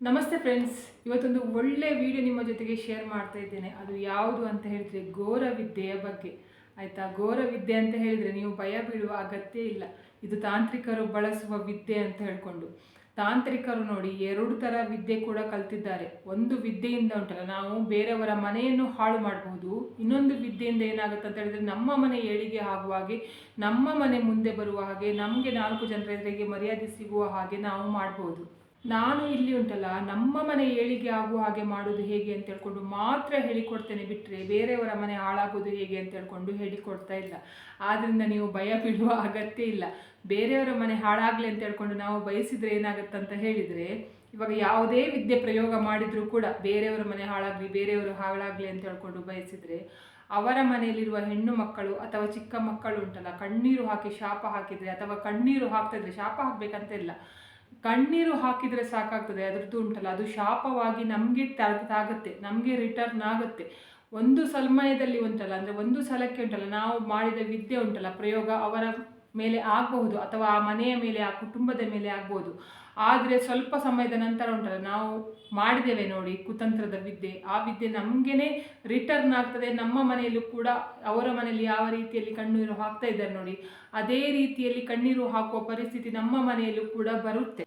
ನಮಸ್ತೆ ಫ್ರೆಂಡ್ಸ್ ಇವತ್ತೊಂದು ಒಳ್ಳೆ ವಿಡಿಯೋ ನಿಮ್ಮ ಜೊತೆಗೆ ಶೇರ್ ಮಾಡ್ತಾ ಇದ್ದೇನೆ. ಅದು ಯಾವುದು ಅಂತ ಹೇಳಿದರೆ ಘೋರ ವಿದ್ಯೆಯ ಬಗ್ಗೆ. ಆಯಿತಾ? ಘೋರ ವಿದ್ಯೆ ಅಂತ ಹೇಳಿದರೆ ನೀವು ಭಯ ಬೀಳುವ ಅಗತ್ಯ ಇಲ್ಲ. ಇದು ತಾಂತ್ರಿಕರು ಬಳಸುವ ವಿದ್ಯೆ ಅಂತ ಹೇಳ್ಕೊಂಡು. ತಾಂತ್ರಿಕರು ನೋಡಿ ಎರಡು ಥರ ವಿದ್ಯೆ ಕೂಡ ಕಲ್ತಿದ್ದಾರೆ. ಒಂದು ವಿದ್ಯೆಯಿಂದ ಉಂಟಲ್ಲ, ನಾವು ಬೇರೆಯವರ ಮನೆಯನ್ನು ಹಾಳು ಮಾಡಬಹುದು. ಇನ್ನೊಂದು ವಿದ್ಯೆಯಿಂದ ಏನಾಗುತ್ತೆ ಅಂತ ಹೇಳಿದ್ರೆ ನಮ್ಮ ಮನೆ ಏಳಿಗೆ ಆಗುವ ಹಾಗೆ, ನಮ್ಮ ಮನೆ ಮುಂದೆ ಬರುವ ಹಾಗೆ, ನಮಗೆ ನಾಲ್ಕು ಜನರ ಎದುರಿಗೆ ಮರ್ಯಾದೆ ಸಿಗುವ ಹಾಗೆ ನಾವು ಮಾಡ್ಬೋದು ನಾನು ಇಲ್ಲಿ ಉಂಟಲ್ಲ, ನಮ್ಮ ಮನೆ ಏಳಿಗೆ ಆಗುವ ಹಾಗೆ ಮಾಡೋದು ಹೇಗೆ ಅಂತ ಹೇಳ್ಕೊಂಡು ಮಾತ್ರ ಹೇಳಿಕೊಡ್ತೇನೆ ಬಿಟ್ಟರೆ ಬೇರೆಯವರ ಮನೆ ಹಾಳಾಗೋದು ಹೇಗೆ ಅಂತ ಹೇಳ್ಕೊಂಡು ಹೇಳಿಕೊಡ್ತಾ ಇಲ್ಲ. ಆದ್ದರಿಂದ ನೀವು ಭಯ ಬಿಡುವ ಅಗತ್ಯ ಇಲ್ಲ. ಬೇರೆಯವರ ಮನೆ ಹಾಳಾಗಲಿ ಅಂತ ಹೇಳ್ಕೊಂಡು ನಾವು ಬಯಸಿದ್ರೆ ಏನಾಗುತ್ತಂತ ಹೇಳಿದರೆ, ಇವಾಗ ಯಾವುದೇ ವಿದ್ಯೆ ಪ್ರಯೋಗ ಮಾಡಿದರೂ ಕೂಡ ಬೇರೆಯವರ ಮನೆ ಹಾಳಾಗಲಿ, ಬೇರೆಯವರು ಹಾಳಾಗಲಿ ಅಂತ ಹೇಳ್ಕೊಂಡು ಬಯಸಿದರೆ ಅವರ ಮನೆಯಲ್ಲಿರುವ ಹೆಣ್ಣು ಮಕ್ಕಳು ಅಥವಾ ಚಿಕ್ಕ ಮಕ್ಕಳು ಉಂಟಲ್ಲ, ಕಣ್ಣೀರು ಹಾಕಿ ಶಾಪ ಹಾಕಿದರೆ ಅಥವಾ ಕಣ್ಣೀರು ಹಾಕ್ತಾ ಇದ್ರೆ ಶಾಪ ಹಾಕಬೇಕಂತ ಇಲ್ಲ. ಕಣ್ಣೀರು ಹಾಕಿದರೆ ಸಾಕಾಗ್ತದೆ ಅದ್ರದ್ದು ಉಂಟಲ್ಲ, ಅದು ಶಾಪವಾಗಿ ನಮಗೆ ತಾಗುತ್ತೆ, ನಮಗೆ ರಿಟರ್ನ್ ಆಗುತ್ತೆ. ಒಂದು ಸಮಯದಲ್ಲಿ ಉಂಟಲ್ಲ, ಅಂದರೆ ಒಂದು ಸಲಕ್ಕೆ ಉಂಟಲ್ಲ, ನಾವು ಮಾಡಿದ ವಿದ್ಯೆ ಉಂಟಲ್ಲ, ಪ್ರಯೋಗ ಅವರ ಮೇಲೆ ಆಗಬಹುದು ಅಥವಾ ಆ ಮನೆಯ ಮೇಲೆ, ಆ ಕುಟುಂಬದ ಮೇಲೆ ಆಗ್ಬೋದು ಆದರೆ ಸ್ವಲ್ಪ ಸಮಯದ ನಂತರ ಉಂಟಲ್ಲ, ನಾವು ಮಾಡಿದ್ದೇವೆ ನೋಡಿ ಕುತಂತ್ರದ ವಿದ್ಯೆ. ಆ ವಿದ್ಯೆ ನಮಗೇನೆ ರಿಟರ್ನ್ ಆಗ್ತದೆ. ನಮ್ಮ ಮನೆಯಲ್ಲೂ ಕೂಡ ಅವರ ಮನೆಯಲ್ಲಿ ಯಾವ ರೀತಿಯಲ್ಲಿ ಕಣ್ಣೀರು ಹಾಕ್ತಾ ಇದ್ದಾರೆ ನೋಡಿ. ಅದೇ ರೀತಿಯಲ್ಲಿ ಕಣ್ಣೀರು ಹಾಕುವ ಪರಿಸ್ಥಿತಿ ನಮ್ಮ ಮನೆಯಲ್ಲೂ ಕೂಡ ಬರುತ್ತೆ.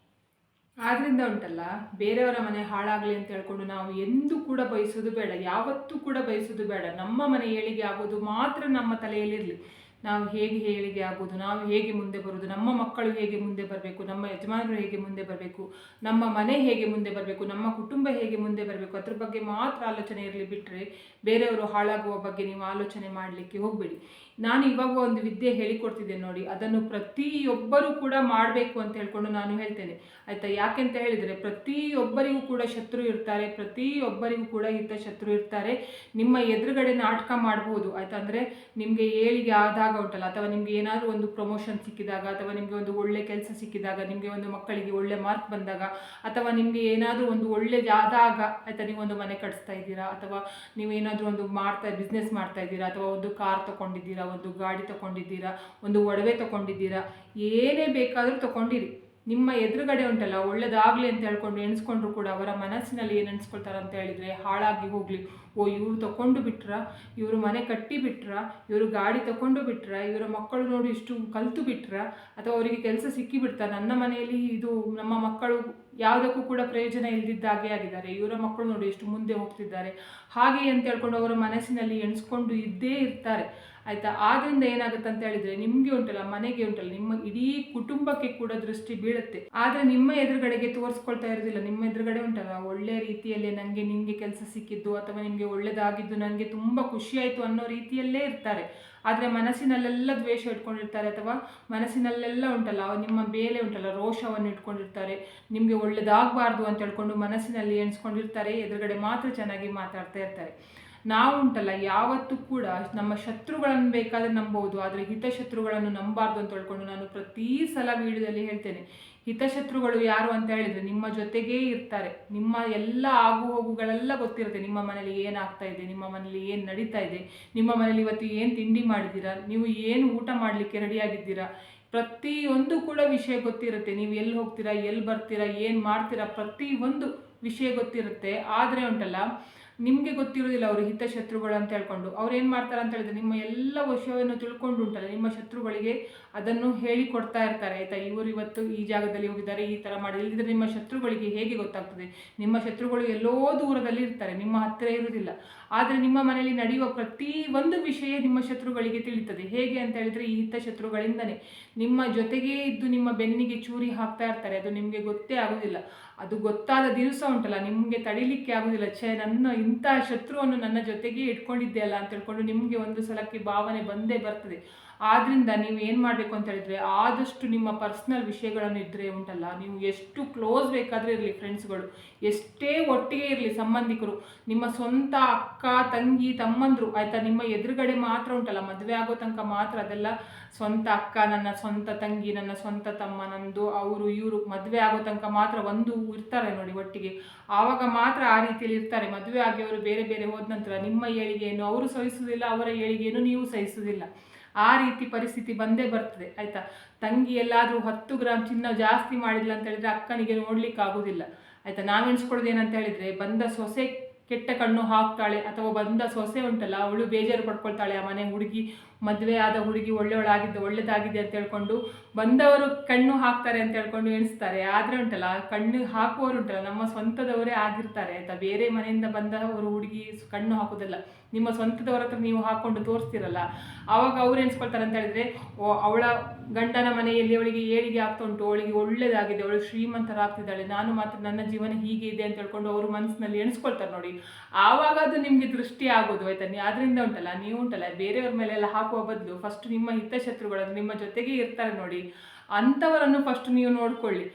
ಆದ್ರಿಂದ ಉಂಟಲ್ಲ, ಬೇರೆಯವರ ಮನೆ ಹಾಳಾಗಲಿ ಅಂತ ಹೇಳ್ಕೊಂಡು ನಾವು ಎಂದೂ ಕೂಡ ಬಯಸೋದು ಬೇಡ. ಯಾವತ್ತೂ ಕೂಡ ಬಯಸೋದು ಬೇಡ. ನಮ್ಮ ಮನೆ ಏಳಿಗೆ ಆಗೋದು ಮಾತ್ರ ನಮ್ಮ ತಲೆಯಲ್ಲಿರಲಿ. ನಾವು ಹೇಗೆ ಏಳಿಗೆ ಆಗೋದು, ನಾವು ಹೇಗೆ ಮುಂದೆ ಬರೋದು, ನಮ್ಮ ಮಕ್ಕಳು ಹೇಗೆ ಮುಂದೆ ಬರಬೇಕು, ನಮ್ಮ ಯಜಮಾನರು ಹೇಗೆ ಮುಂದೆ ಬರಬೇಕು, ನಮ್ಮ ಮನೆ ಹೇಗೆ ಮುಂದೆ ಬರಬೇಕು, ನಮ್ಮ ಕುಟುಂಬ ಹೇಗೆ ಮುಂದೆ ಬರಬೇಕು, ಅದ್ರ ಬಗ್ಗೆ ಮಾತ್ರ ಆಲೋಚನೆ ಇರಲಿ ಬಿಟ್ಟರೆ ಬೇರೆಯವರು ಹಾಳಾಗುವ ಬಗ್ಗೆ ನೀವು ಆಲೋಚನೆ ಮಾಡಲಿಕ್ಕೆ ಹೋಗಬೇಡಿ. ನಾನು ಇವಾಗ ಒಂದು ವಿದ್ಯೆ ಹೇಳಿಕೊಡ್ತಿದ್ದೇನೆ ನೋಡಿ, ಅದನ್ನು ಪ್ರತಿಯೊಬ್ಬರೂ ಕೂಡ ಮಾಡಬೇಕು ಅಂತ ಹೇಳ್ಕೊಂಡು ನಾನು ಹೇಳ್ತೇನೆ. ಆಯಿತಾ? ಯಾಕೆಂತ ಹೇಳಿದರೆ ಪ್ರತಿಯೊಬ್ಬರಿಗೂ ಕೂಡ ಶತ್ರು ಇರ್ತಾರೆ, ಪ್ರತಿಯೊಬ್ಬರಿಗೂ ಕೂಡ ಹಿತ ಶತ್ರು ಇರ್ತಾರೆ. ನಿಮ್ಮ ಎದುರುಗಡೆ ನಾಟಕ ಮಾಡ್ಬೋದು. ಆಯ್ತಾ? ಅಂದರೆ ನಿಮಗೆ ಏಳಿಗೆ ಆದಾಗ ಉಂಟಲ್ಲ, ಅಥವಾ ನಿಮಗೆ ಏನಾದರೂ ಒಂದು ಪ್ರಮೋಷನ್ ಸಿಕ್ಕಿದಾಗ, ಅಥವಾ ನಿಮಗೆ ಒಂದು ಒಳ್ಳೆ ಕೆಲಸ ಸಿಕ್ಕಿದಾಗ, ನಿಮಗೆ ಒಂದು ಮಕ್ಕಳಿಗೆ ಒಳ್ಳೆ ಮಾರ್ಕ್ ಬಂದಾಗ, ಅಥವಾ ನಿಮಗೆ ಏನಾದರೂ ಒಂದು ಒಳ್ಳೆಯದಾದಾಗ ಆಯಿತಾ ನೀವು ಒಂದು ಮನೆ ಕಟ್ಟಿಸ್ತಾ ಇದ್ದೀರಾ, ಅಥವಾ ನೀವು ಏನಾದರೂ ಒಂದು ಮಾಡ್ತಾ ಬಿಸ್ನೆಸ್ ಮಾಡ್ತಾ ಇದ್ದೀರಾ, ಅಥವಾ ಒಂದು ಕಾರ್ ತಗೊಂಡಿದ್ದೀರಾ, ಒಂದು ಗಾಡಿ ತಗೊಂಡಿದ್ದೀರಾ, ಒಂದು ಒಡವೆ ತೊಗೊಂಡಿದ್ದೀರಾ, ಏನೇ ಬೇಕಾದರೂ ತಗೊಂಡಿರಿ. ನಿಮ್ಮ ಎದುರುಗಡೆ ಉಂಟಲ್ಲ, ಒಳ್ಳೇದಾಗಲಿ ಅಂತ ಹೇಳ್ಕೊಂಡು ಎಣಿಸ್ಕೊಂಡ್ರು ಕೂಡ ಅವರ ಮನಸ್ಸಿನಲ್ಲಿ ಏನು ಎಣಿಸ್ಕೊಳ್ತಾರೆ ಅಂತ ಹೇಳಿದರೆ ಹಾಳಾಗಿ ಹೋಗಲಿ. ಓ, ಇವರು ತಗೊಂಡು ಬಿಟ್ರ, ಇವರು ಮನೆ ಕಟ್ಟಿ ಬಿಟ್ರ, ಇವರು ಗಾಡಿ ತಗೊಂಡು ಬಿಟ್ರ, ಇವರ ಮಕ್ಕಳು ನೋಡಿ ಇಷ್ಟು ಕಲ್ತು ಬಿಟ್ರ, ಅಥವಾ ಅವರಿಗೆ ಕೆಲಸ ಸಿಕ್ಕಿಬಿಡ್ತಾ ನನ್ನ ಮನೆಯಲ್ಲಿ ಇದು ನಮ್ಮ ಮಕ್ಕಳು ಯಾವುದಕ್ಕೂ ಕೂಡ ಪ್ರಯೋಜನ ಇಲ್ಲದಿದ್ದಾಗೆ ಆಗಿದ್ದಾರೆ. ಇವರ ಮಕ್ಕಳು ನೋಡಿ ಎಷ್ಟು ಮುಂದೆ ಹೋಗ್ತಿದ್ದಾರೆ. ಹಾಗೆ ಅಂತ ಹೇಳ್ಕೊಂಡು ಅವರ ಮನಸ್ಸಿನಲ್ಲಿ ಎಣಿಸ್ಕೊಂಡು ಇದ್ದೇ ಇರ್ತಾರೆ. ಆಯಿತಾ? ಆದ್ದರಿಂದ ಏನಾಗುತ್ತೆ ಅಂತ ಹೇಳಿದ್ರೆ ನಿಮಗೆ ಉಂಟಲ್ಲ, ಮನೆಗೆ ಉಂಟಲ್ಲ, ನಿಮ್ಮ ಇಡೀ ಕುಟುಂಬಕ್ಕೆ ಕೂಡ ದೃಷ್ಟಿ ಬೀಳುತ್ತೆ. ಆದರೆ ನಿಮ್ಮ ಎದುರುಗಡೆಗೆ ತೋರಿಸ್ಕೊಳ್ತಾ ಇರೋದಿಲ್ಲ, ನಿಮ್ಮ ಎದುರುಗಡೆ ಉಂಟಲ್ಲ, ಒಳ್ಳೆ ರೀತಿಯಲ್ಲೇ ನನಗೆ ನಿಮಗೆ ಕೆಲಸ ಸಿಕ್ಕಿದ್ದು ಅಥವಾ ನಿಮಗೆ ಒಳ್ಳೇದಾಗಿದ್ದು ನನಗೆ ತುಂಬ ಖುಷಿಯಾಯಿತು ಅನ್ನೋ ರೀತಿಯಲ್ಲೇ ಇರ್ತಾರೆ. ಆದರೆ ಮನಸ್ಸಿನಲ್ಲೆಲ್ಲ ದ್ವೇಷ ಇಟ್ಕೊಂಡಿರ್ತಾರೆ ಅಥವಾ ಮನಸ್ಸಿನಲ್ಲೆಲ್ಲ ಉಂಟಲ್ಲ, ನಿಮ್ಮ ಬೇಲೆ ಉಂಟಲ್ಲ ರೋಷವನ್ನು ಇಟ್ಕೊಂಡಿರ್ತಾರೆ. ನಿಮಗೆ ಒಳ್ಳೇದಾಗಬಾರ್ದು ಅಂತ ಹೇಳ್ಕೊಂಡು ಮನಸ್ಸಿನಲ್ಲಿ ಎಣಿಸ್ಕೊಂಡಿರ್ತಾರೆ, ಎದುರುಗಡೆ ಮಾತ್ರ ಚೆನ್ನಾಗಿ ಮಾತಾಡ್ತಾ ಇರ್ತಾರೆ. ನಾವು ಉಂಟಲ್ಲ, ಯಾವತ್ತೂ ಕೂಡ ನಮ್ಮ ಶತ್ರುಗಳನ್ನು ಬೇಕಾದರೆ ನಂಬೋದು, ಆದರೆ ಹಿತಶತ್ರುಗಳನ್ನು ನಂಬಾರ್ದು ಅಂತ ಹೇಳ್ಕೊಂಡು ನಾನು ಪ್ರತಿ ಸಲ ವಿಡಿಯೋದಲ್ಲಿ ಹೇಳ್ತೇನೆ. ಹಿತಶತ್ರುಗಳು ಯಾರು ಅಂತ ಹೇಳಿದರೆ ನಿಮ್ಮ ಜೊತೆಗೇ ಇರ್ತಾರೆ. ನಿಮ್ಮ ಎಲ್ಲ ಆಗು ಹೋಗುಗಳೆಲ್ಲ ಗೊತ್ತಿರುತ್ತೆ. ನಿಮ್ಮ ಮನೇಲಿ ಏನಾಗ್ತಾ ಇದೆ, ನಿಮ್ಮ ಮನೇಲಿ ಏನು ನಡೀತಾ ಇದೆ, ನಿಮ್ಮ ಮನೇಲಿ ಇವತ್ತು ಏನು ತಿಂಡಿ ಮಾಡಿದ್ದೀರಾ, ನೀವು ಏನು ಊಟ ಮಾಡಲಿಕ್ಕೆ ರೆಡಿಯಾಗಿದ್ದೀರಾ ಪ್ರತಿಯೊಂದು ಕೂಡ ವಿಷಯ ಗೊತ್ತಿರುತ್ತೆ. ನೀವು ಎಲ್ಲಿ ಹೋಗ್ತೀರಾ, ಎಲ್ಲಿ ಬರ್ತೀರಾ, ಏನು ಮಾಡ್ತೀರಾ ಪ್ರತಿಯೊಂದು ವಿಷಯ ಗೊತ್ತಿರುತ್ತೆ. ಆದರೆ ಉಂಟಲ್ಲ ನಿಮಗೆ ಗೊತ್ತಿರೋದಿಲ್ಲ ಅವರು ಹಿತಶತ್ರುಗಳು ಅಂತ ಹೇಳ್ಕೊಂಡು. ಅವ್ರು ಏನು ಮಾಡ್ತಾರೆ ಅಂತ ಹೇಳಿದ್ರೆ ನಿಮ್ಮ ಎಲ್ಲ ವಿಷಯವನ್ನು ತಿಳ್ಕೊಂಡು ಉಂಟಲ್ಲ ನಿಮ್ಮ ಶತ್ರುಗಳಿಗೆ ಅದನ್ನು ಹೇಳಿ ಕೊಡ್ತಾ ಇರ್ತಾರೆ. ಆಯಿತಾ? ಇವರು ಇವತ್ತು ಈ ಜಾಗದಲ್ಲಿ ಹೋಗಿದ್ದಾರೆ, ಈ ಥರ ಮಾಡಿ ಇಲ್ಲದಿದ್ರೆ ನಿಮ್ಮ ಶತ್ರುಗಳಿಗೆ ಹೇಗೆ ಗೊತ್ತಾಗ್ತದೆ? ನಿಮ್ಮ ಶತ್ರುಗಳು ಎಲ್ಲೋ ದೂರದಲ್ಲಿ ಇರ್ತಾರೆ, ನಿಮ್ಮ ಹತ್ತಿರ ಇರುವುದಿಲ್ಲ. ಆದರೆ ನಿಮ್ಮ ಮನೆಯಲ್ಲಿ ನಡೆಯುವ ಪ್ರತಿ ಒಂದು ವಿಷಯ ನಿಮ್ಮ ಶತ್ರುಗಳಿಗೆ ತಿಳಿತದೆ ಹೇಗೆ ಅಂತ ಹೇಳಿದ್ರೆ ಈ ಹಿತ ಶತ್ರುಗಳಿಂದನೇ ನಿಮ್ಮ ಜೊತೆಗೇ ಇದ್ದು ನಿಮ್ಮ ಬೆನ್ನಿಗೆ ಚೂರಿ ಹಾಕ್ತಾ ಇರ್ತಾರೆ. ಅದು ನಿಮಗೆ ಗೊತ್ತೇ ಆಗೋದಿಲ್ಲ. ಅದು ಗೊತ್ತಾದ ದಿವಸ ಉಂಟಲ್ಲ, ನಿಮಗೆ ತಡಿಲಿಕ್ಕೆ ಆಗೋದಿಲ್ಲ. ಛೇ, ನನ್ನ ಇಂತಹ ಶತ್ರುವನ್ನು ನನ್ನ ಜೊತೆಗೆ ಇಟ್ಕೊಂಡಿದ್ದೆ ಅಲ್ಲ ಅಂತ ಹೇಳ್ಕೊಂಡು ನಿಮಗೆ ಒಂದು ಸಲಕ್ಕೆ ಭಾವನೆ ಬಂದೇ ಬರ್ತದೆ. ಆದ್ರಿಂದ ನೀವು ಏನು ಮಾಡಬೇಕು ಅಂತ ಹೇಳಿದ್ರೆ, ಆದಷ್ಟು ನಿಮ್ಮ ಪರ್ಸ್ನಲ್ ವಿಷಯಗಳನ್ನು ಇದ್ದರೆ ಉಂಟಲ್ಲ, ನೀವು ಎಷ್ಟು ಕ್ಲೋಸ್ ಬೇಕಾದರೆ ಇರಲಿ ಫ್ರೆಂಡ್ಸ್ಗಳು ಎಷ್ಟೇ ಒಟ್ಟಿಗೆ ಇರಲಿ ಸಂಬಂಧಿಕರು. ನಿಮ್ಮ ಸ್ವಂತ ಅಕ್ಕ, ತಂಗಿ, ತಮ್ಮಂದರು, ಆಯಿತಾ? ನಿಮ್ಮ ಎದುರುಗಡೆ ಮಾತ್ರ ಉಂಟಲ್ಲ, ಮದುವೆ ಆಗೋ ತನಕ ಮಾತ್ರ ಅದೆಲ್ಲ ಸ್ವಂತ ಅಕ್ಕ, ನನ್ನ ಸ್ವಂತ ತಂಗಿ, ನನ್ನ ಸ್ವಂತ ತಮ್ಮ, ನಂದು, ಅವರು, ಇವರು ಮದುವೆ ಆಗೋ ತನಕ ಮಾತ್ರ ಒಂದು ಇರ್ತಾರೆ ನೋಡಿ ಒಟ್ಟಿಗೆ. ಆವಾಗ ಮಾತ್ರ ಆ ರೀತಿಯಲ್ಲಿ ಇರ್ತಾರೆ. ಮದುವೆ ಆಗಿ ಅವರು ಬೇರೆ ಬೇರೆ ಹೋದ ನಂತರ ನಿಮ್ಮ ಏಳಿಗೆಯನ್ನು ಅವರು ಸಹಿಸುವುದಿಲ್ಲ, ಅವರ ಏಳಿಗೆಯನ್ನು ನೀವು ಸಹಿಸುವುದಿಲ್ಲ. ಆ ರೀತಿ ಪರಿಸ್ಥಿತಿ ಬಂದೇ ಬರ್ತದೆ, ಆಯ್ತಾ? ತಂಗಿ ಎಲ್ಲಾದರೂ ಹತ್ತು ಗ್ರಾಮ್ ಚಿನ್ನ ಜಾಸ್ತಿ ಮಾಡಿಲ್ಲ ಅಂತ ಹೇಳಿದ್ರೆ ಅಕ್ಕನಿಗೆ ನೋಡ್ಲಿಕ್ಕೆ ಆಗೋದಿಲ್ಲ ಆಯಿತಾ? ನಾವು ಎಣಿಸ್ಕೊಳ್ಳೋದು ಏನಂತ ಹೇಳಿದರೆ ಬಂದ ಸೊಸೆ ಕೆಟ್ಟ ಕಣ್ಣು ಹಾಕ್ತಾಳೆ ಅಥವಾ ಬಂದ ಸೊಸೆ ಉಂಟಲ್ಲ, ಅವಳು ಬೇಜಾರು ಪಡ್ಕೊಳ್ತಾಳೆ ಆ ಮನೆ ಹುಡುಗಿ ಮದುವೆ ಆದ ಹುಡುಗಿ ಒಳ್ಳೆಯವಳಾಗಿದ್ದು, ಒಳ್ಳೇದಾಗಿದೆ ಅಂತ ಹೇಳ್ಕೊಂಡು ಬಂದವರು ಕಣ್ಣು ಹಾಕ್ತಾರೆ ಅಂತ ಹೇಳ್ಕೊಂಡು ಎಣಿಸ್ತಾರೆ. ಆದರೆ ಉಂಟಲ್ಲ, ಕಣ್ಣು ಹಾಕುವವರು ಉಂಟಲ್ಲ, ನಮ್ಮ ಸ್ವಂತದವರೇ ಆಗಿರ್ತಾರೆ ಆಯಿತಾ ಬೇರೆ ಮನೆಯಿಂದ ಬಂದವರು ಹುಡುಗಿ ಕಣ್ಣು ಹಾಕೋದಿಲ್ಲ ನಿಮ್ಮ ಸ್ವಂತದವರ ಹತ್ರ ನೀವು ಹಾಕ್ಕೊಂಡು ತೋರಿಸ್ತಿರಲ್ಲ ಆವಾಗ ಅವ್ರು ಎಣಿಸ್ಕೊಳ್ತಾರೆ ಅಂತ ಹೇಳಿದ್ರೆ ಅವಳ ಗಂಡನ ಮನೆಯಲ್ಲಿ ಅವಳಿಗೆ ಏಳಿಗೆ ಆಗ್ತಾ ಉಂಟು, ಅವಳಿಗೆ ಒಳ್ಳೇದಾಗಿದೆ, ಅವಳು ಶ್ರೀಮಂತರಾಗ್ತಿದ್ದಾಳೆ, ನಾನು ಮಾತ್ರ ನನ್ನ ಜೀವನ ಹೀಗೆ ಇದೆ ಅಂತ ಹೇಳ್ಕೊಂಡು ಅವರು ಮನಸ್ಸಿನಲ್ಲಿ ಎಣಿಸ್ಕೊಳ್ತಾರೆ ನೋಡಿ. ಆವಾಗ ಅದು ನಿಮಗೆ ದೃಷ್ಟಿ ಆಗೋದು ಆಯ್ತಾ ನೀ ಅದರಿಂದ ಉಂಟಲ್ಲ, ನೀವು ಉಂಟಲ್ಲ, ಬೇರೆಯವ್ರ ಮೇಲೆ ಎಲ್ಲ ಹಾಕುವ ಬದಲು ಫಸ್ಟ್ ನಿಮ್ಮ ಹಿತಶತ್ರುಗಳನ್ನು ನಿಮ್ಮ ಜೊತೆಗೆ ಇರ್ತಾರೆ ನೋಡಿ, ಅಂಥವರನ್ನು ಫಸ್ಟ್ ನೀವು ನೋಡ್ಕೊಳ್ಳಿ.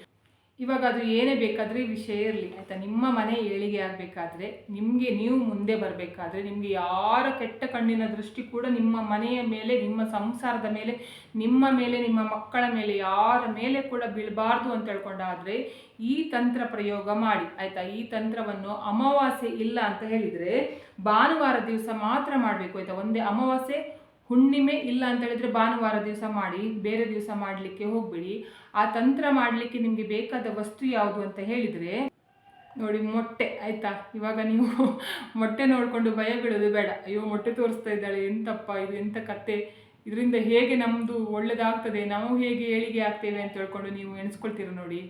ಇವಾಗ ಅದು ಏನೇ ಬೇಕಾದರೆ ವಿಷಯ ಇರಲಿ, ಆಯಿತಾ? ನಿಮ್ಮ ಮನೆ ಏಳಿಗೆ ಆಗಬೇಕಾದ್ರೆ, ನಿಮಗೆ ನೀವು ಮುಂದೆ ಬರಬೇಕಾದ್ರೆ, ನಿಮಗೆ ಯಾರ ಕೆಟ್ಟ ಕಣ್ಣಿನ ದೃಷ್ಟಿ ಕೂಡ ನಿಮ್ಮ ಮನೆಯ ಮೇಲೆ, ನಿಮ್ಮ ಸಂಸಾರದ ಮೇಲೆ, ನಿಮ್ಮ ಮೇಲೆ, ನಿಮ್ಮ ಮಕ್ಕಳ ಮೇಲೆ, ಯಾರ ಮೇಲೆ ಕೂಡ ಬೀಳಬಾರ್ದು ಅಂತ ಹೇಳ್ಕೊಂಡಾದರೆ ಈ ತಂತ್ರ ಪ್ರಯೋಗ ಮಾಡಿ, ಆಯಿತಾ? ಈ ತಂತ್ರವನ್ನು ಅಮಾವಾಸ್ಯೆ ಇಲ್ಲ ಅಂತ ಹೇಳಿದರೆ, ಭಾನುವಾರ ದಿವಸ ಮಾತ್ರ ಮಾಡಬೇಕು, ಆಯಿತಾ? ಒಂದೇ ಅಮಾವಾಸ್ಯೆ ಹುಣ್ಣಿಮೆ ಇಲ್ಲ ಅಂತ ಹೇಳಿದ್ರೆ ಭಾನುವಾರ ದಿವಸ ಮಾಡಿ, ಬೇರೆ ದಿವಸ ಮಾಡಲಿಕ್ಕೆ ಹೋಗ್ಬಿಡಿ. ಆ ತಂತ್ರ ಮಾಡಲಿಕ್ಕೆ ನಿಮಗೆ ಬೇಕಾದ ವಸ್ತು ಯಾವುದು ಅಂತ ಹೇಳಿದರೆ, ನೋಡಿ ಮೊಟ್ಟೆ, ಆಯ್ತಾ? ಇವಾಗ ನೀವು ಮೊಟ್ಟೆ ನೋಡಿಕೊಂಡು ಭಯ ಬೀಳೋದು ಬೇಡ. ಅಯ್ಯೋ, ಮೊಟ್ಟೆ ತೋರಿಸ್ತಾ ಇದ್ದಾಳೆ, ಎಂತಪ್ಪ ಇದು ಎಂಥ ಕತೆ? ಇದರಿಂದ ಹೇಗೆ ನಮ್ಮದು ಒಳ್ಳೇದಾಗ್ತದೆ, ನಾವು ಹೇಗೆ ಏಳಿಗೆ ಆಗ್ತೇವೆ ಅಂತ ಹೇಳ್ಕೊಂಡು ನೀವು ಎಣಿಸ್ಕೊಳ್ತೀರ ನೋಡಿ.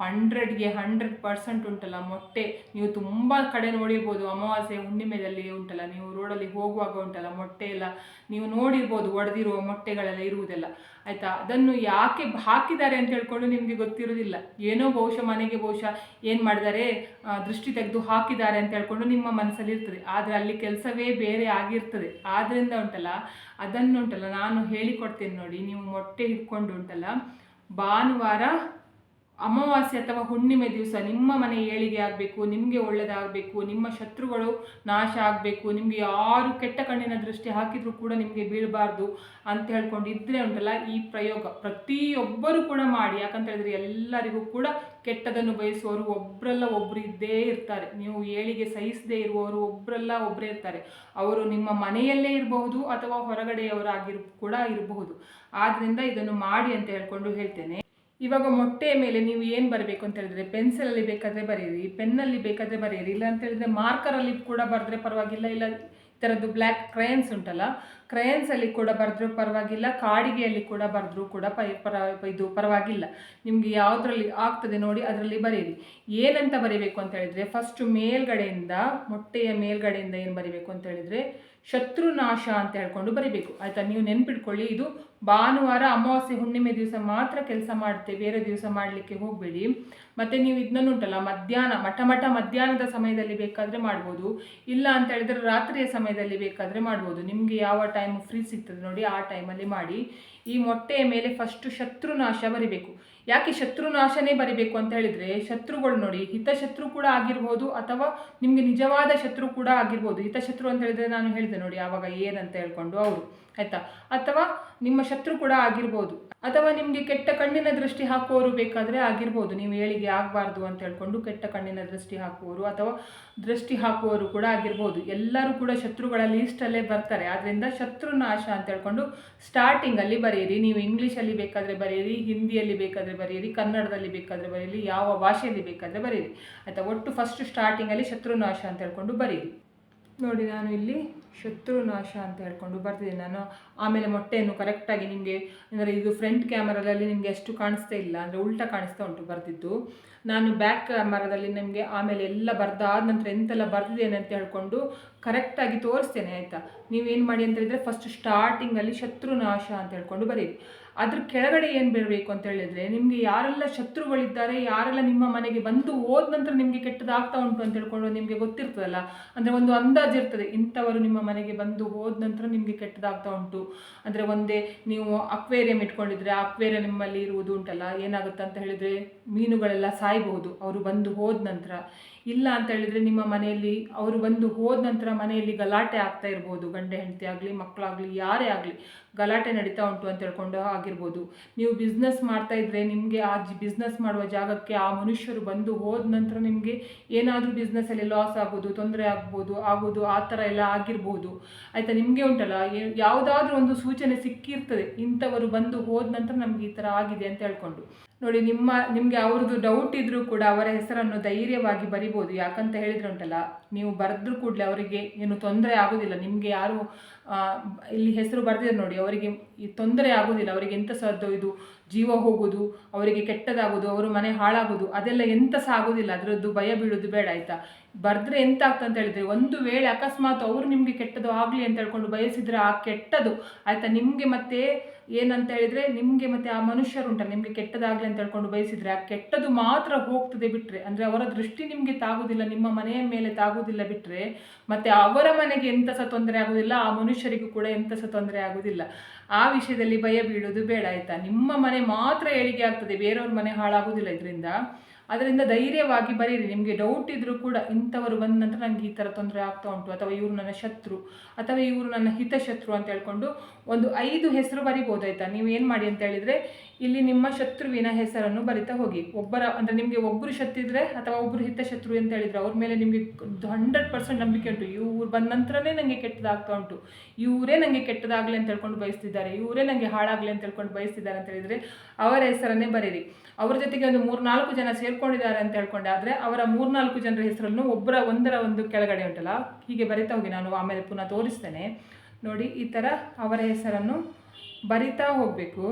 ಹಂಡ್ರೆಡ್ಗೆ ಹಂಡ್ರೆಡ್ ಪರ್ಸೆಂಟ್ ಉಂಟಲ್ಲ ಮೊಟ್ಟೆ. ನೀವು ತುಂಬ ಕಡೆ ನೋಡಿರ್ಬೋದು ಅಮಾವಾಸ್ಯೆ ಹುಣ್ಣಿಮೆದಲ್ಲಿ ಉಂಟಲ್ಲ, ನೀವು ರೋಡಲ್ಲಿ ಹೋಗುವಾಗ ಉಂಟಲ್ಲ ಮೊಟ್ಟೆ ಎಲ್ಲ. ನೀವು ನೋಡಿರ್ಬೋದು ಒಡೆದಿರುವ ಮೊಟ್ಟೆಗಳೆಲ್ಲ ಇರುವುದಿಲ್ಲ. ಆಯಿತಾ? ಅದನ್ನು ಯಾಕೆ ಹಾಕಿದ್ದಾರೆ ಅಂತ ಹೇಳ್ಕೊಂಡು ನಿಮಗೆ ಗೊತ್ತಿರೋದಿಲ್ಲ ಏನೋ ಬಹುಶಃ ಮನೆಗೆ ಬಹುಶಃ ಏನು ಮಾಡಿದ್ದಾರೆ? ದೃಷ್ಟಿ ತೆಗೆದು ಹಾಕಿದ್ದಾರೆ ಅಂತ ಹೇಳ್ಕೊಂಡು ನಿಮ್ಮ ಮನಸ್ಸಲ್ಲಿ ಇರ್ತದೆ. ಆದರೆ ಅಲ್ಲಿ ಕೆಲಸವೇ ಬೇರೆ ಆಗಿರ್ತದೆ. ಆದ್ದರಿಂದ ಉಂಟಲ್ಲ, ಅದನ್ನು ಉಂಟಲ್ಲ ನಾನು ಹೇಳಿಕೊಡ್ತೇನೆ ನೋಡಿ. ನೀವು ಮೊಟ್ಟೆ ಹಿಡ್ಕೊಂಡು ಉಂಟಲ್ಲ, ಭಾನುವಾರ ಅಮಾವಾಸ್ಯೆ ಅಥವಾ ಹುಣ್ಣಿಮೆ ದಿವಸ ನಿಮ್ಮ ಮನೆ ಏಳಿಗೆ ಆಗಬೇಕು, ನಿಮಗೆ ಒಳ್ಳೆಯದಾಗಬೇಕು ನಿಮ್ಮ ಶತ್ರುಗಳು ನಾಶ ಆಗಬೇಕು, ನಿಮಗೆ ಯಾರು ಕೆಟ್ಟ ಕಣ್ಣಿನ ದೃಷ್ಟಿ ಹಾಕಿದರೂ ಕೂಡ ನಿಮಗೆ ಬೀಳಬಾರ್ದು ಅಂತ ಹೇಳ್ಕೊಂಡು ಇದ್ದರೆ ಉಂಟಲ್ಲ ಈ ಪ್ರಯೋಗ. ಪ್ರತಿಯೊಬ್ಬರು ಕೂಡ ಮಾಡಿ, ಯಾಕಂತ ಹೇಳಿದ್ರೆ ಎಲ್ಲರಿಗೂ ಕೂಡ ಕೆಟ್ಟದನ್ನು ಬಯಸುವವರು ಒಬ್ಬರಲ್ಲ ಒಬ್ಬರು ಇದ್ದೇ ಇರ್ತಾರೆ. ನೀವು ಏಳಿಗೆ ಸಹಿಸದೇ ಇರುವವರು ಒಬ್ಬರಲ್ಲ ಒಬ್ಬರೇ ಇರ್ತಾರೆ. ಅವರು ನಿಮ್ಮ ಮನೆಯಲ್ಲೇ ಇರಬಹುದು ಅಥವಾ ಹೊರಗಡೆಯವರಾಗಿರ್ ಕೂಡ ಇರಬಹುದು. ಆದ್ದರಿಂದ ಇದನ್ನು ಮಾಡಿ ಅಂತ ಹೇಳ್ಕೊಂಡು ಹೇಳ್ತೇನೆ. ಇವಾಗ ಮೊಟ್ಟೆಯ ಮೇಲೆ ನೀವು ಏನು ಬರಬೇಕು ಅಂತ ಹೇಳಿದ್ರೆ, ಪೆನ್ಸಿಲಲ್ಲಿ ಬೇಕಾದರೆ ಬರೆಯಿರಿ, ಪೆನ್ನಲ್ಲಿ ಬೇಕಾದರೆ ಬರೆಯಿರಿ ಇಲ್ಲ ಅಂತ ಹೇಳಿದ್ರೆ ಮಾರ್ಕರಲ್ಲಿ ಕೂಡ ಬರೆದ್ರೆ ಪರವಾಗಿಲ್ಲ, ಇಲ್ಲ ಈ ಥರದ್ದು ಬ್ಲ್ಯಾಕ್ ಕ್ರಯನ್ಸ್ ಉಂಟಲ್ಲ, ಕ್ರಯನ್ಸಲ್ಲಿ ಕೂಡ ಬರೆದ್ರೂ ಪರವಾಗಿಲ್ಲ, ಕಾಡಿಗೆಯಲ್ಲಿ ಕೂಡ ಬರೆದ್ರೂ ಕೂಡ ಪೈ, ಪರ, ಇದು ಪರವಾಗಿಲ್ಲ. ನಿಮಗೆ ಯಾವುದರಲ್ಲಿ ಆಗ್ತದೆ ನೋಡಿ ಅದರಲ್ಲಿ ಬರೀರಿ ಏನಂತ ಬರೀಬೇಕು ಅಂತ ಹೇಳಿದರೆ ಫಸ್ಟು ಮೇಲ್ಗಡೆಯಿಂದ, ಮೊಟ್ಟೆಯ ಮೇಲ್ಗಡೆಯಿಂದ ಏನು ಬರೀಬೇಕು ಅಂತ ಹೇಳಿದ್ರೆ ಶತ್ರುನಾಶ ಅಂತ ಹೇಳ್ಕೊಂಡು ಬರಿಬೇಕು. ಆಯ್ತಾ? ನೀವು ನೆನ್ಪಿಟ್ಕೊಳ್ಳಿ, ಇದು ಭಾನುವಾರ ಅಮಾವಾಸ್ಯೆ ಹುಣ್ಣಿಮೆ ದಿವಸ ಮಾತ್ರ ಕೆಲಸ ಮಾಡುತ್ತೆ ಬೇರೆ ದಿವಸ ಮಾಡಲಿಕ್ಕೆ ಹೋಗಬೇಡಿ. ಮತ್ತು ನೀವು ಇದನ್ನು ಉಂಟಲ್ಲ, ಮಧ್ಯಾಹ್ನ, ಮಠ ಮಠ ಮಧ್ಯಾಹ್ನದ ಸಮಯದಲ್ಲಿ ಬೇಕಾದರೆ ಮಾಡ್ಬೋದು. ಇಲ್ಲ ಅಂತ ಹೇಳಿದ್ರೆ ರಾತ್ರಿಯ ಸಮಯದಲ್ಲಿ ಬೇಕಾದರೆ ಮಾಡ್ಬೋದು. ನಿಮಗೆ ಯಾವ ಟೈಮ್ ಫ್ರೀ ಸಿಗ್ತದೆ ನೋಡಿ ಆ ಟೈಮಲ್ಲಿ ಮಾಡಿ. ಈ ಮೊಟ್ಟೆಯ ಮೇಲೆ ಫಸ್ಟು ಶತ್ರುನಾಶ ಬರಿಬೇಕು. ಯಾಕೆ ಶತ್ರು ನಾಶನೇ ಬರಿಬೇಕು ಅಂತ ಹೇಳಿದರೆ ಶತ್ರುಗಳು ನೋಡಿ, ಹಿತಶತ್ರು ಕೂಡ ಆಗಿರ್ಬೋದು ಅಥವಾ ನಿಮಗೆ ನಿಜವಾದ ಶತ್ರು ಕೂಡ ಆಗಿರ್ಬೋದು. ಹಿತಶತ್ರು ಅಂತ ಹೇಳಿದ್ರೆ ನಾನು ಹೇಳಿದೆ ನೋಡಿ, ಆವಾಗ ಏನಂತ ಹೇಳ್ಕೊಂಡು ಅವರು ಆಯಿತಾ? ಅಥವಾ ನಿಮ್ಮ ಶತ್ರು ಕೂಡ ಆಗಿರ್ಬೋದು. ಅಥವಾ ನಿಮಗೆ ಕೆಟ್ಟ ಕಣ್ಣಿನ ದೃಷ್ಟಿ ಹಾಕುವವರು ಬೇಕಾದರೆ ಆಗಿರ್ಬೋದು. ನೀವು ಏಳಿಗೆ ಆಗಬಾರ್ದು ಅಂತ ಹೇಳ್ಕೊಂಡು ಕೆಟ್ಟ ಕಣ್ಣಿನ ದೃಷ್ಟಿ ಹಾಕುವವರು ಅಥವಾ ದೃಷ್ಟಿ ಹಾಕುವವರು ಕೂಡ ಆಗಿರ್ಬೋದು. ಎಲ್ಲರೂ ಕೂಡ ಶತ್ರುಗಳ ಲೀಸ್ಟಲ್ಲೇ ಬರ್ತಾರೆ. ಆದ್ದರಿಂದ ಶತ್ರುನಾಶ ಅಂತ ಹೇಳ್ಕೊಂಡು ಸ್ಟಾರ್ಟಿಂಗಲ್ಲಿ ಬರೆಯಿರಿ. ನೀವು ಇಂಗ್ಲೀಷಲ್ಲಿ ಬೇಕಾದರೆ ಬರೆಯಿರಿ ಹಿಂದಿಯಲ್ಲಿ ಬೇಕಾದರೆ ಬರೆಯಿರಿ, ಕನ್ನಡದಲ್ಲಿ ಬೇಕಾದರೆ ಬರೆಯಿರಿ, ಯಾವ ಭಾಷೆಯಲ್ಲಿ ಬೇಕಾದರೆ ಬರೆಯಿರಿ. ಅಥವಾ ಒಟ್ಟು ಫಸ್ಟ್ ಸ್ಟಾರ್ಟಿಂಗಲ್ಲಿ ಶತ್ರುನಾಶ ಅಂತ ಹೇಳ್ಕೊಂಡು ಬರೆಯಿರಿ. ನೋಡಿ ನಾನು ಇಲ್ಲಿ ಶತ್ರುನಾಶ ಅಂತ ಹೇಳ್ಕೊಂಡು ಬರ್ತಿದ್ದೀನಿ ನಾನು. ಆಮೇಲೆ ಮೊಟ್ಟೆಯನ್ನು ಕರೆಕ್ಟಾಗಿ ನಿಮಗೆ ಅಂದರೆ ಇದು ಫ್ರಂಟ್ ಕ್ಯಾಮರಾದಲ್ಲಿ ನಿಮಗೆ ಅಷ್ಟು ಕಾಣಿಸ್ತಾ ಇಲ್ಲ, ಅಂದರೆ ಉಲ್ಟಾ ಕಾಣಿಸ್ತಾ ಉಂಟು ಬರ್ತಿದ್ದು ನಾನು ಬ್ಯಾಕ್ ಕ್ಯಾಮರಾದಲ್ಲಿ ನಿಮಗೆ ಆಮೇಲೆ ಎಲ್ಲ ಬರ್ದಾದ ನಂತರ ಎಂತೆಲ್ಲ ಬರ್ತಿದ್ದೇನೆ ಅಂತ ಹೇಳ್ಕೊಂಡು ಕರೆಕ್ಟಾಗಿ ತೋರಿಸ್ತೇನೆ, ಆಯಿತಾ? ನೀವೇನು ಮಾಡಿ ಅಂತ ಹೇಳಿದರೆ ಫಸ್ಟ್ ಸ್ಟಾರ್ಟಿಂಗಲ್ಲಿ ಶತ್ರುನಾಶ ಅಂತ ಹೇಳ್ಕೊಂಡು ಬರೀರಿ. ಅದ್ರ ಕೆಳಗಡೆ ಏನು ಬೀಳಬೇಕು ಅಂತ ಹೇಳಿದ್ರೆ, ನಿಮಗೆ ಯಾರೆಲ್ಲ ಶತ್ರುಗಳಿದ್ದಾರೆ, ಯಾರೆಲ್ಲ ನಿಮ್ಮ ಮನೆಗೆ ಬಂದು ಹೋದ ನಂತರ ನಿಮಗೆ ಕೆಟ್ಟದಾಗ್ತಾ ಉಂಟು ಅಂತ ಹೇಳ್ಕೊಂಡು ನಿಮಗೆ ಗೊತ್ತಿರ್ತದಲ್ಲ? ಅಂದರೆ ಒಂದು ಅಂದಾಜು ಇರ್ತದೆ, ಇಂಥವರು ನಿಮ್ಮ ಮನೆಗೆ ಬಂದು ಹೋದ ನಂತರ ನಿಮಗೆ ಕೆಟ್ಟದಾಗ್ತಾ ಉಂಟು. ಅಂದರೆ ಒಂದೇ ನೀವು ಅಕ್ವೇರಿಯಂ ಇಟ್ಕೊಂಡಿದ್ರೆ ಆ ಅಕ್ವೇರಿಯಂ ನಿಮ್ಮಲ್ಲಿ ಇರುವುದು ಉಂಟಲ್ಲ, ಏನಾಗುತ್ತೆ ಅಂತ ಹೇಳಿದರೆ ಮೀನುಗಳೆಲ್ಲ ಸಾಯಬಹುದು, ಅವರು ಬಂದು ಹೋದ ನಂತರ. ಇಲ್ಲ ಅಂತ ಹೇಳಿದ್ರೆ ನಿಮ್ಮ ಮನೆಯಲ್ಲಿ ಅವರು ಬಂದು ಹೋದ ನಂತರ ಮನೆಯಲ್ಲಿ ಗಲಾಟೆ ಆಗ್ತಾ ಇರ್ಬೋದು, ಗಂಡ, ಹೆಂಡತಿ ಆಗಲಿ, ಮಕ್ಕಳಾಗಲಿ, ಯಾರೇ ಆಗಲಿ. ಗಲಾಟೆ ನಡೀತಾ ಉಂಟು ಅಂತ ಹೇಳ್ಕೊಂಡು ಆಗಿರ್ಬೋದು. ನೀವು ಬಿಸ್ನೆಸ್ ಮಾಡ್ತಾ ಇದ್ರೆ ನಿಮಗೆ ಆ ಬಿಸ್ನೆಸ್ ಮಾಡುವ ಜಾಗಕ್ಕೆ ಆ ಮನುಷ್ಯರು ಬಂದು ಹೋದ ನಂತರ ನಿಮಗೆ ಏನಾದರೂ ಬಿಸ್ನೆಸ್ಸಲ್ಲಿ ಲಾಸ್ ಆಗ್ಬೋದು, ತೊಂದರೆ ಆಗ್ಬೋದು, ಆಗೋದು, ಆ ಥರ ಎಲ್ಲ ಆಗಿರ್ಬೋದು. ಆಯಿತಾ, ನಿಮಗೆ ಉಂಟಲ್ಲ ಯಾವುದಾದ್ರೂ ಒಂದು ಸೂಚನೆ ಸಿಕ್ಕಿರ್ತದೆ. ಇಂಥವರು ಬಂದು ಹೋದ ನಂತರ ನಮಗೆ ಈ ಥರ ಆಗಿದೆ ಅಂತ ಹೇಳ್ಕೊಂಡು. ನೋಡಿ, ನಿಮ್ಮ, ನಿಮಗೆ ಅವ್ರದ್ದು ಡೌಟ್ ಇದ್ದರೂ ಕೂಡ ಅವರ ಹೆಸರನ್ನು ಧೈರ್ಯವಾಗಿ ಬರಿಬೋದು. ಯಾಕಂತ ಹೇಳಿದ್ರೆ ಉಂಟಲ್ಲ ನೀವು ಬರೆದ್ರೂ ಕೂಡಲೇ ಅವರಿಗೆ ಏನು ತೊಂದರೆ ಆಗೋದಿಲ್ಲ. ನಿಮಗೆ ಯಾರು ಇಲ್ಲಿ ಹೆಸರು ಬರೆದಿದ್ರು ನೋಡಿ, ಅವರಿಗೆ ತೊಂದರೆ ಆಗೋದಿಲ್ಲ. ಅವರಿಗೆ ಎಂಥ ಸದ್ದು? ಇದು ಜೀವ ಹೋಗೋದು, ಅವರಿಗೆ ಕೆಟ್ಟದಾಗೋದು, ಅವರು ಮನೆ ಹಾಳಾಗೋದು, ಅದೆಲ್ಲ ಎಂಥ ಸಹ ಆಗೋದಿಲ್ಲ. ಅದರದ್ದು ಭಯ ಬೀಳೋದು ಬೇಡ, ಆಯ್ತಾ? ಬರೆದ್ರೆ ಎಂತ ಅಂತ ಹೇಳಿದ್ರೆ, ಒಂದು ವೇಳೆ ಅಕಸ್ಮಾತ್ ಅವರು ನಿಮಗೆ ಕೆಟ್ಟದು ಆಗಲಿ ಅಂತ ಹೇಳ್ಕೊಂಡು ಬಯಸಿದ್ರೆ ಆ ಕೆಟ್ಟದು ಆಯ್ತಾ? ನಿಮಗೆ ಮತ್ತೆ ಏನಂತ ಹೇಳಿದ್ರೆ, ನಿಮಗೆ ಮತ್ತೆ ಆ ಮನುಷ್ಯರು ಉಂಟಲ್ಲ, ನಿಮಗೆ ಕೆಟ್ಟದಾಗಲಿ ಅಂತ ಹೇಳ್ಕೊಂಡು ಬಯಸಿದ್ರೆ ಆ ಕೆಟ್ಟದು ಮಾತ್ರ ಹೋಗ್ತದೆ ಬಿಟ್ರೆ, ಅಂದ್ರೆ ಅವರ ದೃಷ್ಟಿ ನಿಮಗೆ ತಾಗುದಿಲ್ಲ, ನಿಮ್ಮ ಮನೆಯ ಮೇಲೆ ತಾಗುದಿಲ್ಲ ಬಿಟ್ರೆ, ಮತ್ತೆ ಅವರ ಮನೆಗೆ ಎಂತ ಸಹ ತೊಂದರೆ ಆಗುದಿಲ್ಲ, ಆ ಮನುಷ್ಯರಿಗೂ ಕೂಡ ಎಂತ ಸಹ ತೊಂದರೆ ಆಗುದಿಲ್ಲ. ಆ ವಿಷಯದಲ್ಲಿ ಭಯ ಬೀಳೋದು ಬೇಡ, ಆಯ್ತಾ? ನಿಮ್ಮ ಮನೆ ಮಾತ್ರ ಏಳಿಗೆ ಆಗ್ತದೆ, ಬೇರೆಯವ್ರ ಮನೆ ಹಾಳಾಗೋದಿಲ್ಲ ಇದರಿಂದ. ಅದರಿಂದ ಧೈರ್ಯವಾಗಿ ಬರೀರಿ. ನಿಮಗೆ ಡೌಟ್ ಇದ್ದರೂ ಕೂಡ ಇಂಥವರು ಬಂದ ನಂತರ ನನಗೆ ಈ ಥರ ತೊಂದರೆ ಆಗ್ತಾ ಉಂಟು. ಅಥವಾ ಇವರು ನನ್ನ ಶತ್ರು, ಅಥವಾ ಇವರು ನನ್ನ ಹಿತಶತ್ರು ಅಂತ ಹೇಳ್ಕೊಂಡು ಒಂದು ಐದು ಹೆಸರು ಬರಿಬೋದಾಯ್ತಾ ನೀವು ಏನು ಮಾಡಿ ಅಂತ ಹೇಳಿದರೆ, ಇಲ್ಲಿ ನಿಮ್ಮ ಶತ್ರುವಿನ ಹೆಸರನ್ನು ಬರಿತಾ ಹೋಗಿ. ಒಬ್ಬರ, ಅಂದರೆ ನಿಮಗೆ ಒಬ್ಬರು ಶತ್ರಿದ್ರೆ ಅಥವಾ ಒಬ್ಬರು ಹಿತಶತ್ರು ಅಂತ ಹೇಳಿದರೆ ಅವ್ರ ಮೇಲೆ ನಿಮಗೆ ಹಂಡ್ರೆಡ್ ಪರ್ಸೆಂಟ್ ನಂಬಿಕೆ ಉಂಟು. ಇವ್ರು ಬಂದ ನಂತರನೇ ನನಗೆ ಕೆಟ್ಟದಾಗ್ತಾ ಉಂಟು. ಇವರೇ ನನಗೆ ಕೆಟ್ಟದಾಗಲಿ ಅಂತ ಹೇಳ್ಕೊಂಡು ಬಯಸ್ತಿದ್ದಾರೆ. ಇವರೇ ನನಗೆ ಹಾಳಾಗಲಿ ಅಂತ ಹೇಳ್ಕೊಂಡು ಬಯಸ್ತಿದ್ದಾರೆ ಅಂತ ಹೇಳಿದರೆ ಅವರ ಹೆಸರನ್ನೇ ಬರೀರಿ. ಅವ್ರ ಜೊತೆಗೆ ಒಂದು ಮೂರು ನಾಲ್ಕು ಜನ ಸೇರ್ಕೊಂಡಿದ್ದಾರೆ ಅಂತ ಹೇಳ್ಕೊಂಡೆ. ಆದರೆ ಅವರ ಮೂರ್ನಾಲ್ಕು ಜನರ ಹೆಸರನ್ನು ಒಬ್ಬರ ಒಂದರ ಒಂದು ಕೆಳಗಡೆ ಉಂಟಲ್ಲ? ಹೀಗೆ ಬರಿತಾ ಹೋಗಿ ನಾನು ಆಮೇಲೆ ಪುನಃ ತೋರಿಸ್ತೇನೆ. ನೋಡಿ, ಈ ಥರ ಅವರ ಹೆಸರನ್ನು ಬರಿತಾ ಹೋಗಬೇಕು.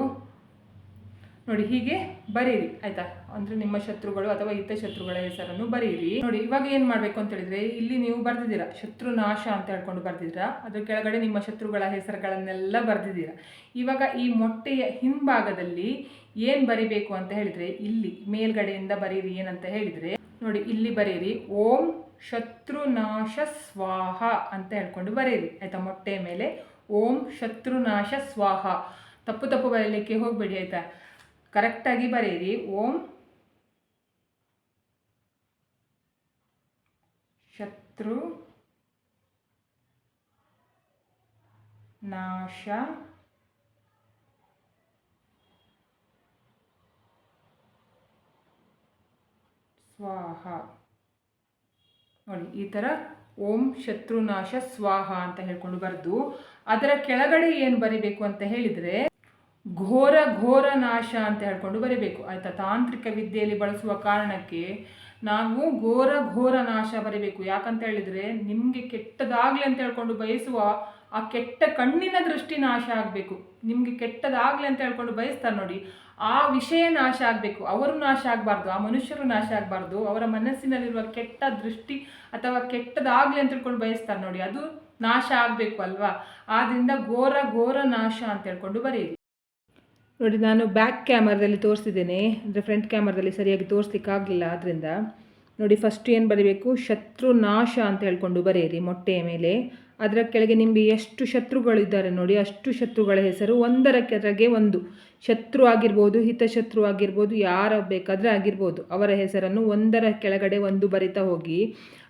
ನೋಡಿ, ಹೀಗೆ ಬರೀರಿ, ಆಯ್ತಾ? ಅಂದ್ರೆ ನಿಮ್ಮ ಶತ್ರುಗಳು ಅಥವಾ ಹಿತಶತ್ರುಗಳ ಹೆಸರನ್ನು ಬರೀರಿ. ನೋಡಿ, ಇವಾಗ ಏನ್ ಮಾಡ್ಬೇಕು ಅಂತ ಹೇಳಿದ್ರೆ, ಇಲ್ಲಿ ನೀವು ಬರ್ದಿದ್ದೀರಾ? ಶತ್ರು ನಾಶ ಅಂತ ಹೇಳ್ಕೊಂಡು ಬರ್ದಿದ್ದೀರಾ? ಅದ್ರ ಕೆಳಗಡೆ ನಿಮ್ಮ ಶತ್ರುಗಳ ಹೆಸರುಗಳನ್ನೆಲ್ಲ ಬರ್ದಿದ್ದೀರಾ? ಇವಾಗ ಈ ಮೊಟ್ಟೆಯ ಹಿಂಭಾಗದಲ್ಲಿ ಏನ್ ಬರಿಬೇಕು ಅಂತ ಹೇಳಿದ್ರೆ ಇಲ್ಲಿ ಮೇಲ್ಗಡೆಯಿಂದ ಬರೀರಿ ಏನಂತ ಹೇಳಿದ್ರೆ, ನೋಡಿ ಇಲ್ಲಿ ಬರೀರಿ, ಓಂ ಶತ್ರುನಾಶ ಸ್ವಾಹ ಅಂತ ಹೇಳ್ಕೊಂಡು ಬರೀರಿ. ಆಯ್ತಾ? ಮೊಟ್ಟೆ ಮೇಲೆ ಓಂ ಶತ್ರುನಾಶ ಸ್ವಾಹ. ತಪ್ಪು ತಪ್ಪು ಬರಲಿಕ್ಕೆ ಹೋಗಬೇಡಿ, ಆಯಿತಾ? ಕರೆಕ್ಟಾಗಿ ಬರೀರಿ, ಓಂ ಶತ್ರು ನಾಶ ಸ್ವಾಹ. ನೋಡಿ, ಈ ಥರ ಓಂ ಶತ್ರುನಾಶ ಸ್ವಾಹ ಅಂತ ಹೇಳ್ಕೊಂಡು ಬರೆದು ಅದರ ಕೆಳಗಡೆ ಏನು ಬರಿಬೇಕು ಅಂತ ಹೇಳಿದರೆ ಘೋರ ಘೋರ ನಾಶ ಅಂತ ಹೇಳ್ಕೊಂಡು ಬರಿಬೇಕು. ಆಯಿತಾ? ತಾಂತ್ರಿಕ ವಿದ್ಯೆಯಲ್ಲಿ ಬಳಸುವ ಕಾರಣಕ್ಕೆ ನಾವು ಘೋರ ಘೋರ ನಾಶ ಬರಿಬೇಕು. ಯಾಕಂತ ಹೇಳಿದ್ರೆ ನಿಮಗೆ ಕೆಟ್ಟದಾಗಲಿ ಅಂತ ಹೇಳ್ಕೊಂಡು ಬಯಸುವ ಆ ಕೆಟ್ಟ ಕಣ್ಣಿನ ದೃಷ್ಟಿ ನಾಶ ಆಗಬೇಕು. ನಿಮಗೆ ಕೆಟ್ಟದಾಗಲಿ ಅಂತ ಹೇಳ್ಕೊಂಡು ಬಯಸ್ತಾರೆ ನೋಡಿ. ಆ ವಿಷಯ ನಾಶ ಆಗಬೇಕು. ಅವರು ನಾಶ ಆಗಬಾರ್ದು, ಆ ಮನುಷ್ಯರು ನಾಶ ಆಗಬಾರ್ದು. ಅವರ ಮನಸ್ಸಿನಲ್ಲಿರುವ ಕೆಟ್ಟ ದೃಷ್ಟಿ ಅಥವಾ ಕೆಟ್ಟದಾಗಲಿ ಅಂತ ಹೇಳ್ಕೊಂಡು ಬಯಸ್ತಾರೆ ನೋಡಿ. ಅದು ನಾಶ ಆಗಬೇಕು ಅಲ್ವಾ? ಆದ್ದರಿಂದ ಘೋರ ಘೋರ ನಾಶ ಅಂತ ಹೇಳ್ಕೊಂಡು ಬರೆಯಿರಿ. ನೋಡಿ, ನಾನು ಬ್ಯಾಕ್ ಕ್ಯಾಮರಾದಲ್ಲಿ ತೋರಿಸಿದ್ದೇನೆ. ಅಂದರೆ ಫ್ರಂಟ್ ಕ್ಯಾಮರಾದಲ್ಲಿ ಸರಿಯಾಗಿ ತೋರಿಸ್ಲಿಕ್ಕಾಗಲಿಲ್ಲ ಆದ್ದರಿಂದ ನೋಡಿ ಫಸ್ಟ್ ಏನು ಬರೀಬೇಕು? ಶತ್ರು ನಾಶ ಅಂತ ಹೇಳ್ಕೊಂಡು ಬರೆಯಿರಿ ಮೊಟ್ಟೆಯ ಮೇಲೆ. ಅದರ ಕೆಳಗೆ ನಿಮಗೆ ಎಷ್ಟು ಶತ್ರುಗಳಿದ್ದಾರೆ ನೋಡಿ, ಅಷ್ಟು ಶತ್ರುಗಳ ಹೆಸರು. ಒಂದರ ಕೆಳಗೆ ಒಂದು. ಶತ್ರು ಆಗಿರ್ಬೋದು, ಹಿತಶತ್ರು ಆಗಿರ್ಬೋದು, ಯಾರ ಬೇಕಾದರೆ ಆಗಿರ್ಬೋದು, ಅವರ ಹೆಸರನ್ನು ಒಂದರ ಕೆಳಗಡೆ ಒಂದು ಬರಿತಾ ಹೋಗಿ,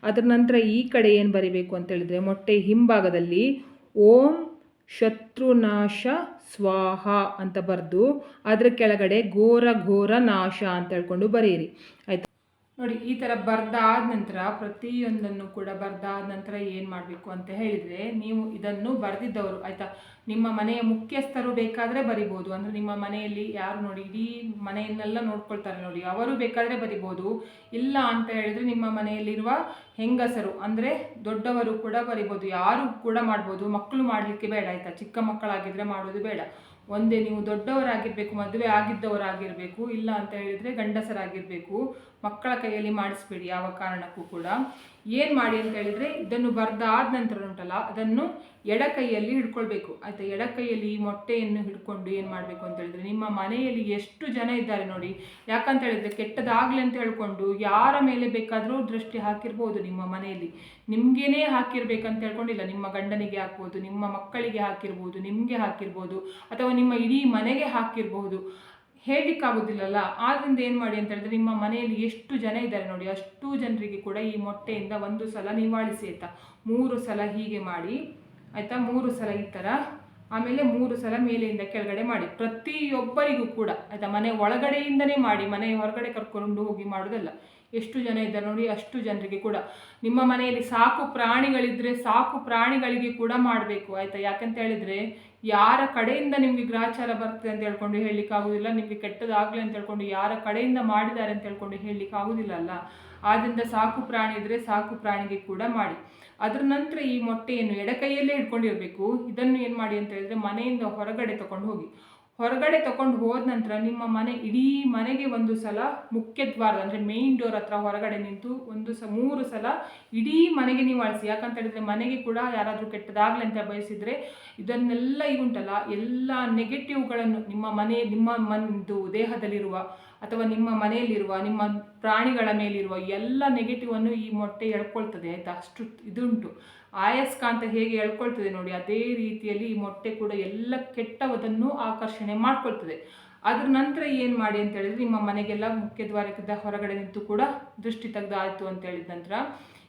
ಅದರ ನಂತರ ಈ ಕಡೆ ಏನು ಬರಿಬೇಕು ಅಂತ ಹೇಳಿದರೆ, ಮೊಟ್ಟೆ ಹಿಂಭಾಗದಲ್ಲಿ ಓಂ ಶತ್ರುನಾಶ ಸ್ವಾಹ ಅಂತ ಬರೆದು, ಅದರ ಕೆಳಗಡೆ ಘೋರ ಘೋರ ನಾಶ ಅಂತ ಹೇಳ್ಕೊಂಡು ಬರೆಯಿರಿ ಆಯ್ತಾ? ನೋಡಿ, ಈ ಥರ ಬರ್ದಾದ ನಂತರ ಪ್ರತಿಯೊಂದನ್ನು ಕೂಡ ಬರ್ದಾದ ನಂತರ ಏನು ಮಾಡಬೇಕು ಅಂತ ಹೇಳಿದರೆ, ನೀವು ಇದನ್ನು ಬರೆದಿದ್ದವರು, ಆಯಿತಾ? ನಿಮ್ಮ ಮನೆಯ ಮುಖ್ಯಸ್ಥರು ಬೇಕಾದರೆ ಬರಿಬೋದು. ಅಂದರೆ ನಿಮ್ಮ ಮನೆಯಲ್ಲಿ ಯಾರು ನೋಡಿ, ಇಡೀ ಮನೆಯನ್ನೆಲ್ಲ ನೋಡ್ಕೊಳ್ತಾರೆ ನೋಡಿ, ಅವರು ಬೇಕಾದರೆ ಬರಿಬೋದು. ಇಲ್ಲ ಅಂತ ಹೇಳಿದರೆ ನಿಮ್ಮ ಮನೆಯಲ್ಲಿರುವ ಹೆಂಗಸರು, ಅಂದರೆ ದೊಡ್ಡವರು ಕೂಡ ಬರಿಬೋದು. ಯಾರು ಕೂಡ ಮಾಡ್ಬೋದು. ಮಕ್ಕಳು ಮಾಡಲಿಕ್ಕೆ ಬೇಡ, ಆಯಿತಾ? ಚಿಕ್ಕ ಮಕ್ಕಳಾಗಿದ್ದರೆ ಮಾಡೋದು ಬೇಡ. ಒಂದೇ ನೀವು ದೊಡ್ಡವರಾಗಿರಬೇಕು, ಮದುವೆ ಆಗಿದ್ದವರಾಗಿರಬೇಕು, ಇಲ್ಲ ಅಂತ ಹೇಳಿದರೆ ಗಂಡಸರಾಗಿರಬೇಕು, ಮಕ್ಕಳ ಕೈಯಲ್ಲಿ ಮಾಡಿಸ್ಬೇಡಿ ಯಾವ ಕಾರಣಕ್ಕೂ ಕೂಡ. ಏನು ಮಾಡಿ ಅಂತ ಹೇಳಿದರೆ, ಇದನ್ನು ಬರ್ದಾದ್ ನಂತರ ಉಂಟಲ್ಲ ಅದನ್ನು ಎಡ ಕೈಯಲ್ಲಿ ಹಿಡ್ಕೊಳ್ಬೇಕು. ಆಯಿತಾ? ಎಡಕೈಯಲ್ಲಿ ಈ ಮೊಟ್ಟೆಯನ್ನು ಹಿಡ್ಕೊಂಡು ಏನು ಮಾಡಬೇಕು ಅಂತ ಹೇಳಿದ್ರೆ, ನಿಮ್ಮ ಮನೆಯಲ್ಲಿ ಎಷ್ಟು ಜನ ಇದ್ದಾರೆ ನೋಡಿ, ಯಾಕಂತ ಹೇಳಿದ್ರೆ ಕೆಟ್ಟದಾಗಲಿ ಅಂತ ಹೇಳ್ಕೊಂಡು ಯಾರ ಮೇಲೆ ಬೇಕಾದರೂ ದೃಷ್ಟಿ ಹಾಕಿರ್ಬೋದು ನಿಮ್ಮ ಮನೆಯಲ್ಲಿ. ನಿಮಗೇನೇ ಹಾಕಿರ್ಬೇಕಂತ ಹೇಳ್ಕೊಂಡಿಲ್ಲ. ನಿಮ್ಮ ಗಂಡನಿಗೆ ಹಾಕ್ಬೋದು, ನಿಮ್ಮ ಮಕ್ಕಳಿಗೆ ಹಾಕಿರ್ಬೋದು, ನಿಮಗೆ ಹಾಕಿರ್ಬೋದು, ಅಥವಾ ನಿಮ್ಮ ಇಡೀ ಮನೆಗೆ ಹಾಕಿರ್ಬೋದು. ಹೇಳಲಿಕ್ಕಾಗೋದಿಲ್ಲಲ್ಲ? ಆದ್ದರಿಂದ ಏನು ಮಾಡಿ ಅಂತ ಹೇಳಿದ್ರೆ, ನಿಮ್ಮ ಮನೆಯಲ್ಲಿ ಎಷ್ಟು ಜನ ಇದ್ದಾರೆ ನೋಡಿ, ಅಷ್ಟು ಜನರಿಗೆ ಕೂಡ ಈ ಮೊಟ್ಟೆಯಿಂದ ಒಂದು ಸಲ ನಿವಾಳಿಸಿ ಆಯಿತಾ? ಮೂರು ಸಲ ಹೀಗೆ ಮಾಡಿ ಆಯಿತಾ? ಮೂರು ಸಲ ಈ ಥರ ಆಮೇಲೆ ಮೂರು ಸಲ ಮೇಲೆಯಿಂದ ಕೆಳಗಡೆ ಮಾಡಿ. ಪ್ರತಿಯೊಬ್ಬರಿಗೂ ಕೂಡ, ಆಯಿತಾ? ಮನೆ ಒಳಗಡೆಯಿಂದನೇ ಮಾಡಿ, ಮನೆ ಹೊರಗಡೆ ಕರ್ಕೊಂಡು ಹೋಗಿ ಮಾಡೋದಲ್ಲ. ಎಷ್ಟು ಜನ ಇದ್ದಾರೆ ನೋಡಿ, ಅಷ್ಟು ಜನರಿಗೆ ಕೂಡ. ನಿಮ್ಮ ಮನೆಯಲ್ಲಿ ಸಾಕು ಪ್ರಾಣಿಗಳಿದ್ರೆ ಸಾಕು ಪ್ರಾಣಿಗಳಿಗೆ ಕೂಡ ಮಾಡಬೇಕು, ಆಯಿತಾ? ಯಾಕಂತ ಹೇಳಿದರೆ, ಯಾರ ಕಡೆಯಿಂದ ನಿಮಗೆ ಗ್ರಹಚಾರ ಬರ್ತದೆ ಅಂತ ಹೇಳ್ಕೊಂಡು ಹೇಳಲಿಕ್ಕೆ ಆಗೋದಿಲ್ಲ, ನಿಮಗೆ ಕೆಟ್ಟದಾಗಲಿ ಅಂತ ಹೇಳ್ಕೊಂಡು ಯಾರ ಕಡೆಯಿಂದ ಮಾಡಿದ್ದಾರೆ ಅಂತ ಹೇಳ್ಕೊಂಡು ಹೇಳಲಿಕ್ಕೆ ಆಗುದಿಲ್ಲ ಅಲ್ಲ? ಆದ್ದರಿಂದ ಸಾಕು ಪ್ರಾಣಿ ಇದ್ರೆ ಸಾಕು ಪ್ರಾಣಿಗೆ ಕೂಡ ಮಾಡಿ. ಅದ್ರ ನಂತರ ಈ ಮೊಟ್ಟೆಯನ್ನು ಎಡಕೈಯಲ್ಲೇ ಇಟ್ಕೊಂಡಿರ್ಬೇಕು. ಇದನ್ನು ಏನು ಮಾಡಿ ಅಂತ ಹೇಳಿದ್ರೆ ಮನೆಯಿಂದ ಹೊರಗಡೆ ತಗೊಂಡು ಹೋಗಿ. ಹೊರಗಡೆ ತಗೊಂಡು ಹೋದ ನಂತರ ನಿಮ್ಮ ಮನೆ ಇಡೀ ಮನೆಗೆ ಒಂದು ಸಲ ಮುಖ್ಯ ದ್ವಾರ ಅಂದರೆ ಮೇನ್ ಡೋರ್ ಹತ್ರ ಹೊರಗಡೆ ನಿಂತು ಒಂದು ಸ ಮೂರು ಸಲ ಇಡೀ ಮನೆಗೆ ನೀವು ಅಳಿಸಿ. ಯಾಕಂತ ಹೇಳಿದ್ರೆ ಮನೆಗೆ ಕೂಡ ಯಾರಾದರೂ ಕೆಟ್ಟದಾಗಲಿ ಅಂತ ಬಯಸಿದರೆ ಇದನ್ನೆಲ್ಲ ಈಗುಂಟಲ್ಲ ಎಲ್ಲ ನೆಗೆಟಿವ್ಗಳನ್ನು ನಿಮ್ಮ ಮನೆ, ನಿಮ್ಮ ಮನದು ದೇಹದಲ್ಲಿರುವ ಅಥವಾ ನಿಮ್ಮ ಮನೆಯಲ್ಲಿರುವ, ನಿಮ್ಮ ಪ್ರಾಣಿಗಳ ಮೇಲಿರುವ ಎಲ್ಲ ನೆಗೆಟಿವನ್ನು ಈ ಮೊಟ್ಟೆ ಎಳ್ಕೊಳ್ತದೆ ಆಯಿತಾ ಅಷ್ಟು ಇದುಂಟು. ಆಯಸ್ಕಾಂತ ಹೇಗೆ ಎಳ್ಕೊಳ್ತದೆ ನೋಡಿ, ಅದೇ ರೀತಿಯಲ್ಲಿ ಈ ಮೊಟ್ಟೆ ಕೂಡ ಎಲ್ಲ ಕೆಟ್ಟವದನ್ನು ಆಕರ್ಷಣೆ ಮಾಡ್ಕೊಳ್ತದೆ. ಅದ್ರ ನಂತರ ಏನು ಮಾಡಿ ಅಂತ ಹೇಳಿದ್ರೆ, ನಿಮ್ಮ ಮನೆಗೆಲ್ಲ ಮುಖ್ಯ ದ್ವಾರಕದ ಹೊರಗಡೆ ನಿಂತು ಕೂಡ ದೃಷ್ಟಿ ತೆಗೆದಾಯಿತು ಅಂತ ಹೇಳಿದ ನಂತರ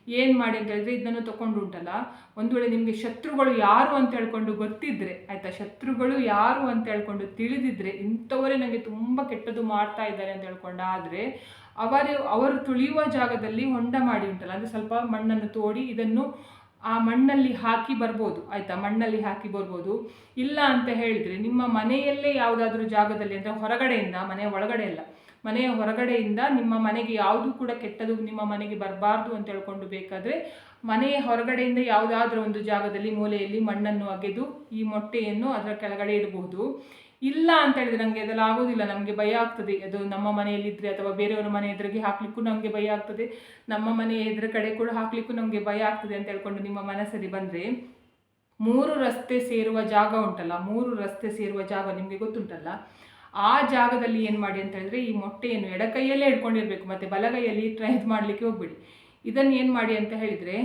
ಏನು ಮಾಡಿ ಅಂತ ಹೇಳಿದ್ರೆ ಇದನ್ನು ತಗೊಂಡು ಉಂಟಲ್ಲ ಒಂದು ವೇಳೆ ನಿಮಗೆ ಶತ್ರುಗಳು ಯಾರು ಅಂತ ಹೇಳ್ಕೊಂಡು ಗೊತ್ತಿದ್ರೆ, ಆಯಿತಾ? ಶತ್ರುಗಳು ಯಾರು ಅಂತ ಹೇಳ್ಕೊಂಡು ತಿಳಿದಿದ್ರೆ, ಇಂಥವರೇ ನನಗೆ ತುಂಬ ಕೆಟ್ಟದ್ದು ಮಾಡ್ತಾ ಇದ್ದಾರೆ ಅಂತ ಹೇಳ್ಕೊಂಡು ಆದರೆ ಅವರು ಅವರು ತುಳಿಯುವ ಜಾಗದಲ್ಲಿ ಹೊಂಡ ಮಾಡಿ ಉಂಟಲ್ಲ? ಅಂದರೆ ಸ್ವಲ್ಪ ಮಣ್ಣನ್ನು ತೋಡಿ ಇದನ್ನು ಆ ಮಣ್ಣಲ್ಲಿ ಹಾಕಿ ಬರ್ಬೋದು, ಆಯಿತಾ? ಮಣ್ಣಲ್ಲಿ ಹಾಕಿ ಬರ್ಬೋದು. ಇಲ್ಲ ಅಂತ ಹೇಳಿದ್ರೆ ನಿಮ್ಮ ಮನೆಯಲ್ಲೇ ಯಾವುದಾದ್ರೂ ಜಾಗದಲ್ಲಿ, ಅಂದರೆ ಹೊರಗಡೆಯಿಂದ, ಮನೆಯ ಒಳಗಡೆ ಅಲ್ಲ ಮನೆಯ ಹೊರಗಡೆಯಿಂದ ನಿಮ್ಮ ಮನೆಗೆ ಯಾವುದು ಕೂಡ ಕೆಟ್ಟದು ನಿಮ್ಮ ಮನೆಗೆ ಬರಬಾರ್ದು ಅಂತ ಹೇಳ್ಕೊಂಡು ಬೇಕಾದರೆ ಮನೆಯ ಹೊರಗಡೆಯಿಂದ ಯಾವುದಾದ್ರೂ ಒಂದು ಜಾಗದಲ್ಲಿ ಮೂಲೆಯಲ್ಲಿ ಮಣ್ಣನ್ನು ಅಗೆದು ಈ ಮೊಟ್ಟೆಯನ್ನು ಅದರ ಕೆಳಗಡೆ ಇಡಬಹುದು. ಇಲ್ಲ ಅಂತ ಹೇಳಿದ್ರೆ ನನಗೆ ಅದೆಲ್ಲ ಆಗೋದಿಲ್ಲ, ನಮಗೆ ಭಯ ಆಗ್ತದೆ. ಅದು ನಮ್ಮ ಮನೆಯಲ್ಲಿದ್ದರೆ ಅಥವಾ ಬೇರೆಯವರ ಮನೆ ಎದುರಿಗೆ ಹಾಕ್ಲಿಕ್ಕೂ ನಮಗೆ ಭಯ ಆಗ್ತದೆ. ನಮ್ಮ ಮನೆಯ ಎದುರು ಕಡೆ ಕೂಡ ಹಾಕ್ಲಿಕ್ಕೂ ನಮಗೆ ಭಯ ಆಗ್ತದೆ ಅಂತ ಹೇಳ್ಕೊಂಡು ನಿಮ್ಮ ಮನಸ್ಸಲ್ಲಿ ಬಂದರೆ ಮೂರು ರಸ್ತೆ ಸೇರುವ ಜಾಗ ಉಂಟಲ್ಲ, ಮೂರು ರಸ್ತೆ ಸೇರುವ ಜಾಗ ನಿಮಗೆ ಗೊತ್ತುಂಟಲ್ಲ? ಆ ಜಾಗದಲ್ಲಿ ಏನು ಮಾಡಿ ಅಂತ ಹೇಳಿದ್ರೆ ಈ ಮೊಟ್ಟೆಯನ್ನು ಎಡಕೈಯಲ್ಲೇ ಹಿಡ್ಕೊಂಡಿರಬೇಕು ಮತ್ತು ಬಲಗೈಯಲ್ಲಿ ಟ್ರೈ ಮಾಡಲಿಕ್ಕೆ ಹೋಗ್ಬೇಡಿ. ಇದನ್ನು ಏನು ಮಾಡಿ ಅಂತ ಹೇಳಿದರೆ,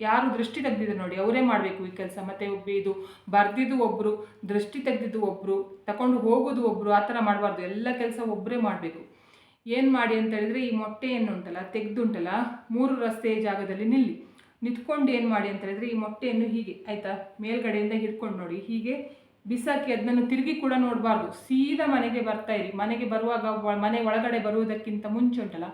ಯಾರು ದೃಷ್ಟಿ ತೆಗೆದಿದ್ರು ನೋಡಿ, ಅವರೇ ಮಾಡಬೇಕು ಈ ಕೆಲಸ. ಮತ್ತು ಒಬ್ಬ ಇದು ಬರ್ದಿದ್ದು ಒಬ್ಬರು ದೃಷ್ಟಿ ತೆಗೆದಿದ್ದು ಒಬ್ಬರು ತಗೊಂಡು ಹೋಗೋದು ಒಬ್ಬರು ಆ ಥರ ಮಾಡಬಾರ್ದು. ಎಲ್ಲ ಕೆಲಸ ಒಬ್ಬರೇ ಮಾಡಬೇಕು. ಏನು ಮಾಡಿ ಅಂತ ಹೇಳಿದರೆ, ಈ ಮೊಟ್ಟೆಯನ್ನು ಉಂಟಲ್ಲ, ತೆಗೆದುಂಟಲ್ಲ, ಮೂರು ರಸ್ತೆಯ ಜಾಗದಲ್ಲಿ ನಿಲ್ಲಿ. ನಿಂತ್ಕೊಂಡು ಏನು ಮಾಡಿ ಅಂತ ಹೇಳಿದರೆ, ಈ ಮೊಟ್ಟೆಯನ್ನು ಹೀಗೆ, ಆಯಿತಾ, ಮೇಲ್ಗಡೆಯಿಂದ ಹಿಡ್ಕೊಂಡು ನೋಡಿ, ಹೀಗೆ ಬಿಸಾಕಿ ಅದನ್ನು ತಿರುಗಿ ಕೂಡ ನೋಡಬಾರ್ದು. ಸೀದಾ ಮನೆಗೆ ಬರ್ತಾ ಇರಿ. ಮನೆಗೆ ಬರುವಾಗ ಮನೆ ಒಳಗಡೆ ಬರುವುದಕ್ಕಿಂತ ಮುಂಚೆ ಉಂಟಲ್ಲ?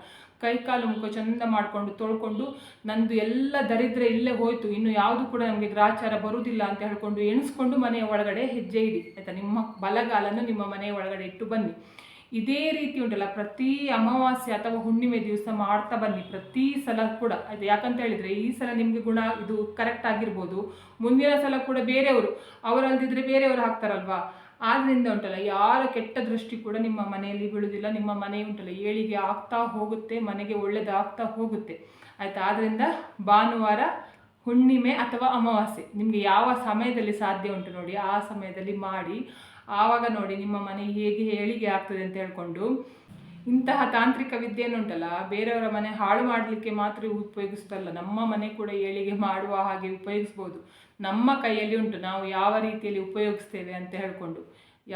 ಕೈಕಾಲು ಮುಖ ಚಂದ ಮಾಡಿಕೊಂಡು ತೊಳ್ಕೊಂಡು ನಂದು ಎಲ್ಲ ದರಿದ್ರ ಇಲ್ಲೇ ಹೋಯ್ತು. ಇನ್ನು ಯಾವುದು ಕೂಡ ನಮಗೆ ಗ್ರಾಚಾರ ಬರುವುದಿಲ್ಲ ಅಂತ ಹೇಳ್ಕೊಂಡು ಎಣಿಸ್ಕೊಂಡು ಮನೆಯ ಒಳಗಡೆ ಹೆಜ್ಜೆ ಇಡಿ. ಆಯಿತಾ? ನಿಮ್ಮ ಬಲಗಾಲನ್ನು ನಿಮ್ಮ ಮನೆಯ ಒಳಗಡೆ ಇಟ್ಟು ಬನ್ನಿ. ಇದೇ ರೀತಿ ಉಂಟಲ್ಲ, ಪ್ರತಿ ಅಮಾವಾಸ್ಯೆ ಅಥವಾ ಹುಣ್ಣಿಮೆ ದಿವಸ ಮಾಡ್ತಾ ಬನ್ನಿ, ಪ್ರತಿ ಸಲ ಕೂಡ. ಅದು ಯಾಕಂತ ಹೇಳಿದ್ರೆ, ಈ ಸಲ ನಿಮಗೆ ಗುಣ ಇದು ಕರೆಕ್ಟ್ ಆಗಿರ್ಬೋದು. ಮುಂದಿನ ಸಲ ಕೂಡ ಬೇರೆಯವರು, ಅವರಲ್ದಿದ್ರೆ ಬೇರೆಯವರು ಹಾಕ್ತಾರಲ್ವಾ? ಆದ್ದರಿಂದ ಉಂಟಲ್ಲ, ಯಾರ ಕೆಟ್ಟ ದೃಷ್ಟಿ ಕೂಡ ನಿಮ್ಮ ಮನೆಯಲ್ಲಿ ಬೀಳುವುದಿಲ್ಲ ನಿಮ್ಮ ಮನೆ ಉಂಟಲ್ಲ, ಏಳಿಗೆ ಆಗ್ತಾ ಹೋಗುತ್ತೆ, ಮನೆಗೆ ಒಳ್ಳೇದಾಗ್ತಾ ಹೋಗುತ್ತೆ. ಆಯ್ತಾ? ಆದ್ರಿಂದ ಭಾನುವಾರ ಹುಣ್ಣಿಮೆ ಅಥವಾ ಅಮಾವಾಸ್ಯೆ, ನಿಮಗೆ ಯಾವ ಸಮಯದಲ್ಲಿ ಸಾಧ್ಯ ಉಂಟು ನೋಡಿ, ಆ ಸಮಯದಲ್ಲಿ ಮಾಡಿ. ಆವಾಗ ನೋಡಿ ನಿಮ್ಮ ಮನೆ ಹೇಗೆ ಹೇಳಿಗೆ ಆಗ್ತದೆ ಅಂತ ಹೇಳ್ಕೊಂಡು, ಇಂತಹ ತಾಂತ್ರಿಕ ವಿದ್ಯೆಯನ್ನು ಉಂಟಲ್ಲ, ಬೇರೆಯವರ ಮನೆ ಹಾಳು ಮಾಡಲಿಕ್ಕೆ ಮಾತ್ರ ಉಪಯೋಗಿಸ್ತಲ್ಲ ನಮ್ಮ ಮನೆ ಕೂಡ ಏಳಿಗೆ ಮಾಡುವ ಹಾಗೆ ಉಪಯೋಗಿಸ್ಬೋದು. ನಮ್ಮ ಕೈಯಲ್ಲಿ ಉಂಟು, ನಾವು ಯಾವ ರೀತಿಯಲ್ಲಿ ಉಪಯೋಗಿಸ್ತೇವೆ ಅಂತ ಹೇಳ್ಕೊಂಡು.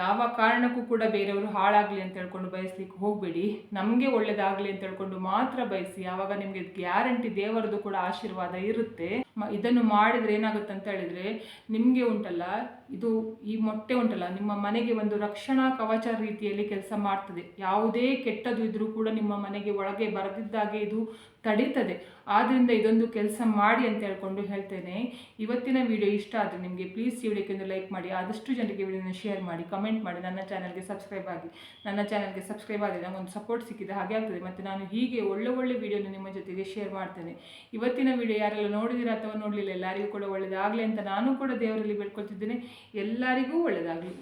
ಯಾವ ಕಾರಣಕ್ಕೂ ಕೂಡ ಬೇರೆಯವರು ಹಾಳಾಗಲಿ ಅಂತ ಹೇಳ್ಕೊಂಡು ಬಯಸ್ಲಿಕ್ಕೆ ಹೋಗಬೇಡಿ. ನಮಗೆ ಒಳ್ಳೇದಾಗಲಿ ಅಂತ ಹೇಳ್ಕೊಂಡು ಮಾತ್ರ ಬಯಸಿ, ಆವಾಗ ನಿಮಗೆ ಗ್ಯಾರಂಟಿ ದೇವರದು ಕೂಡ ಆಶೀರ್ವಾದ ಇರುತ್ತೆ. ಇದನ್ನು ಮಾಡಿದ್ರೆ ಏನಾಗುತ್ತೆ ಅಂತ ಹೇಳಿದ್ರೆ, ನಿಮಗೆ ಉಂಟಲ್ಲ, ಇದು ಈ ಮೊಟ್ಟೆ ಉಂಟಲ್ಲ, ನಿಮ್ಮ ಮನೆಗೆ ಒಂದು ರಕ್ಷಣಾ ಕವಚ ರೀತಿಯಲ್ಲಿ ಕೆಲಸ ಮಾಡ್ತದೆ. ಯಾವುದೇ ಕೆಟ್ಟದು ಇದ್ರೂ ಕೂಡ ನಿಮ್ಮ ಮನೆಗೆ ಒಳಗೆ ಬರದಿದ್ದಾಗೆ ಇದು ತಡೀತದೆ. ಆದ್ದರಿಂದ ಇದೊಂದು ಕೆಲಸ ಮಾಡಿ ಅಂತ ಹೇಳ್ಕೊಂಡು ಹೇಳ್ತೇನೆ. ಇವತ್ತಿನ ವಿಡಿಯೋ ಇಷ್ಟ ಆದರೆ ನಿಮಗೆ ಪ್ಲೀಸ್ ಈ ವಿಡಿಯೋಕ್ಕೆ ಲೈಕ್ ಮಾಡಿ, ಆದಷ್ಟು ಜನರಿಗೆ ವಿಡಿಯೋನ ಶೇರ್ ಮಾಡಿ ಕಮೆಂಟ್ ಮಾಡಿ, ನನ್ನ ಚಾನಲ್ಗೆ ಸಬ್ಸ್ಕ್ರೈಬ್ ಆಗಿ. ನನ್ನ ಚಾನಲ್ಗೆ ಸಬ್ಸ್ಕ್ರೈಬ್ ಆದರೆ ನನಗೊಂದು ಸಪೋರ್ಟ್ ಸಿಕ್ಕಿದೆ ಹಾಗೆ ಆಗ್ತದೆ. ಮತ್ತು ನಾನು ಹೀಗೆ ಒಳ್ಳೆ ಒಳ್ಳೆ ವಿಡಿಯೋನ ನಿಮ್ಮ ಜೊತೆಗೆ ಶೇರ್ ಮಾಡ್ತೇನೆ. ಇವತ್ತಿನ ವಿಡಿಯೋ ಯಾರೆಲ್ಲ ನೋಡಿದಿರ ಅಥವಾ ನೋಡಲಿಲ್ಲ, ಎಲ್ಲರಿಗೂ ಕೂಡ ಒಳ್ಳೆಯದಾಗಲಿ ಅಂತ ನಾನು ಕೂಡ ದೇವರಲ್ಲಿ ಬೇಡ್ಕೊಳ್ತಿದ್ದೇನೆ. ಎಲ್ಲರಿಗೂ ಒಳ್ಳೆಯದಾಗಲಿ